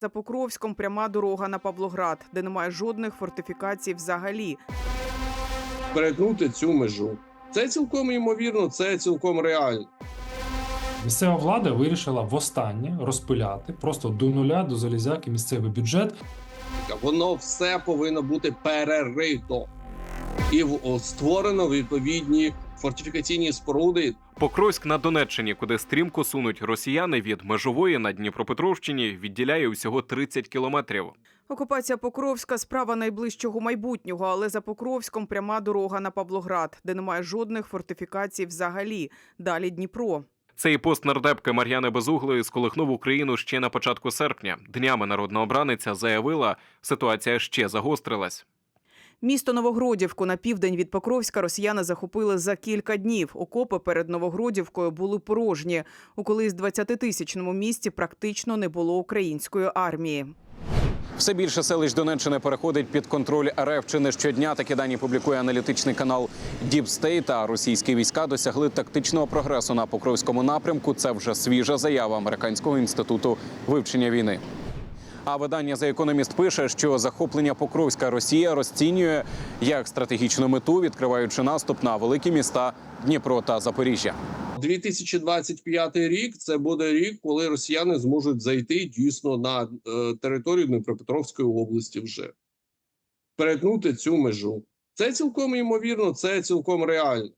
За Покровськом пряма дорога на Павлоград, де немає жодних фортифікацій взагалі. перетнути цю межу. Це цілком ймовірно, це цілком реально. Місцева влада вирішила востаннє розпиляти просто до нуля до залізяки місцевий бюджет. Воно все повинно бути перерито і в- створено відповідні фортифікаційні споруди. Покровськ на Донеччині, куди стрімко сунуть росіяни від межової на Дніпропетровщині, відділяє усього 30 кілометрів. Окупація Покровська справа найближчого майбутнього, але за Покровськом пряма дорога на Павлоград, де немає жодних фортифікацій взагалі. Далі Дніпро. Цей пост нардепки Мар'яни Безуглої сколихнув Україну ще на початку серпня. Днями народна обраниця заявила, ситуація ще загострилась. Місто Новогродівку на південь від Покровська росіяни захопили за кілька днів. Окопи перед Новогродівкою були порожні. У колись 20-тисячному місті практично не було української армії. Все більше селищ Донеччини переходить під контроль РФ. Щодня такі дані публікує аналітичний канал Deep State, а російські війська досягли тактичного прогресу на Покровському напрямку. Це вже свіжа заява американського інституту вивчення війни. А видання за економіст пише, що захоплення Покровська Росія розцінює як стратегічну мету, відкриваючи наступ на великі міста Дніпро та Запоріжжя. 2025 рік це буде рік, коли росіяни зможуть зайти дійсно на е, територію Дніпропетровської області вже перетнути цю межу. Це цілком ймовірно, це цілком реально.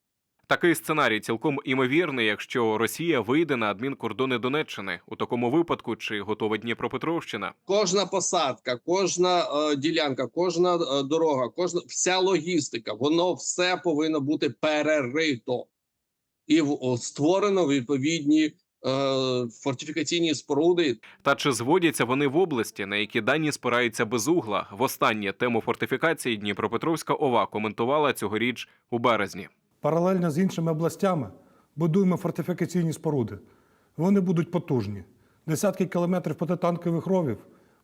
Такий сценарій цілком імовірний, якщо Росія вийде на адмінкордони Донеччини. У такому випадку чи готова Дніпропетровщина? Кожна посадка, кожна е, ділянка, кожна е, дорога, кожна вся логістика, воно все повинно бути перерито і в- о, створено відповідні е, фортифікаційні споруди. Та чи зводяться вони в області, на які дані спираються безугла? Востаннє тему фортифікації Дніпропетровська ОВА коментувала цьогоріч у березні. Паралельно з іншими областями будуємо фортифікаційні споруди. Вони будуть потужні. Десятки кілометрів протитанкових ровів,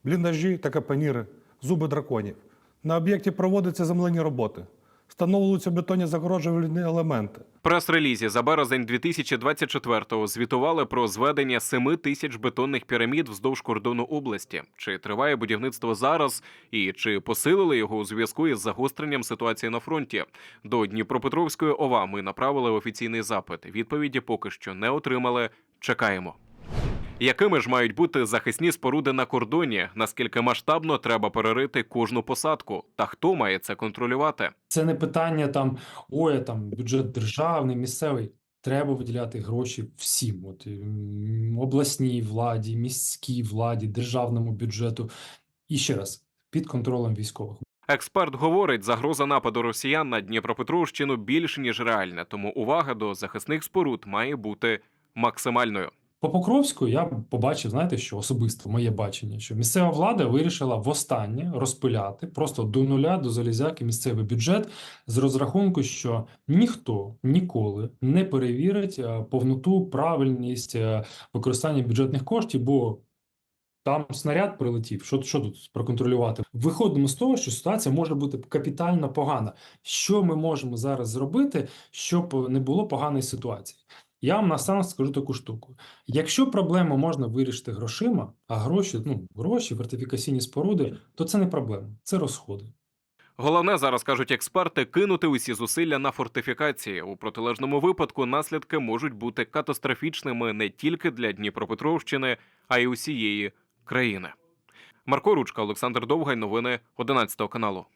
бліндажі та капаніри, зуби драконів. На об'єкті проводяться земляні роботи. Встановлюються бетонні загороджувальні елементи. Прес-релізі за березень 2024-го звітували про зведення 7 тисяч бетонних пірамід вздовж кордону області. Чи триває будівництво зараз, і чи посилили його у зв'язку із загостренням ситуації на фронті? До Дніпропетровської ОВА ми направили офіційний запит. Відповіді поки що не отримали. Чекаємо. Якими ж мають бути захисні споруди на кордоні? Наскільки масштабно треба перерити кожну посадку? Та хто має це контролювати? Це не питання там ой, там бюджет державний, місцевий. Треба виділяти гроші всім, от обласній владі, міській владі, державному бюджету. І ще раз під контролем військових. Експерт говорить, загроза нападу росіян на Дніпропетровщину більш ніж реальна, тому увага до захисних споруд має бути максимальною. По Покровську я побачив, знаєте, що особисто моє бачення, що місцева влада вирішила востаннє розпиляти просто до нуля до залізяки місцевий бюджет з розрахунку, що ніхто ніколи не перевірить е, повноту, правильність е, використання бюджетних коштів, бо там снаряд прилетів. Що, що тут проконтролювати? Виходимо з того, що ситуація може бути капітально погана. Що ми можемо зараз зробити, щоб не було поганої ситуації? Я вам наостанок скажу таку штуку. Якщо проблему можна вирішити грошима, а гроші, ну, гроші, фортифікаційні споруди, то це не проблема, це розходи. Головне зараз кажуть експерти кинути усі зусилля на фортифікації. У протилежному випадку наслідки можуть бути катастрофічними не тільки для Дніпропетровщини, а й усієї країни. Марко Ручка, Олександр Довгай, новини 11 каналу.